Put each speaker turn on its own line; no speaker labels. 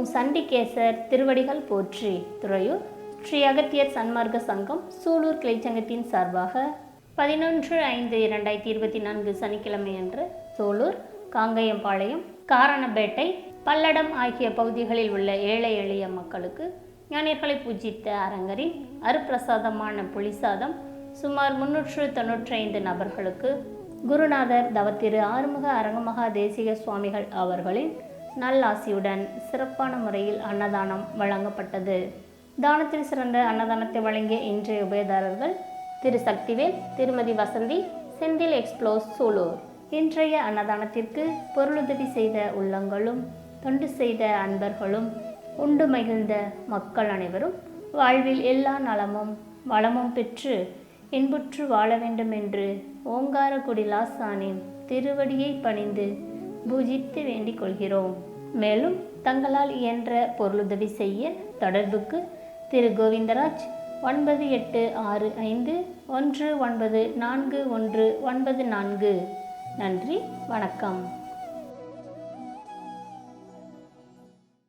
ஓம் சண்டிகேசர் திருவடிகள் போற்றி. துறையூர் ஸ்ரீ அகத்தியர் சன்மார்க்க சங்கம் சூலூர் கிளைச்சங்கத்தின் சார்பாக பதினொன்று ஐந்து இரண்டாயிரத்தி இருபத்தி நான்கு சனிக்கிழமை அன்று சோலூர் காங்கயம்பாளையம் காரணப்பேட்டை பல்லடம் ஆகிய பகுதிகளில் உள்ள ஏழை எளிய மக்களுக்கு ஞானியர்களை பூஜித்த அரங்கரின் அருப்பிரசாதமான புளிசாதம் சுமார் முன்னூற்று தொன்னூற்றி ஐந்து நபர்களுக்கு குருநாதர் தவத்திரு ஆறுமுக அரங்கமகா தேசிக சுவாமிகள் அவர்களின் நல்லாசியுடன் சிறப்பான முறையில் அன்னதானம் வழங்கப்பட்டது. தானத்தில் சிறந்த அன்னதானத்தை வழங்கிய இன்றைய உபயதாரர்கள் திரு சக்திவேல் திருமதி வசந்தி செந்தில் எக்ஸ்ப்ளோஸ் சூலூர். இன்றைய அன்னதானத்திற்கு பொருளுதவி செய்த உள்ளங்களும் தொண்டு செய்த அன்பர்களும் உண்டு மகிழ்ந்த மக்கள் அனைவரும் வாழ்வில் எல்லா நலமும் வளமும் பெற்று இன்புற்று வாழ வேண்டும் என்று ஓங்காரக்குடி லாசானின் திருவடியை பணிந்து பூஜித்து வேண்டிக் கொள்கிறோம் மேலும் தங்களால் இயன்ற பொருளுதவி செய்ய தொடர்புக்கு திரு கோவிந்தராஜ் ஒன்பது எட்டு ஆறு ஐந்து ஒன்று ஒன்பது நான்கு ஒன்று ஒன்பது நான்கு. நன்றி வணக்கம்.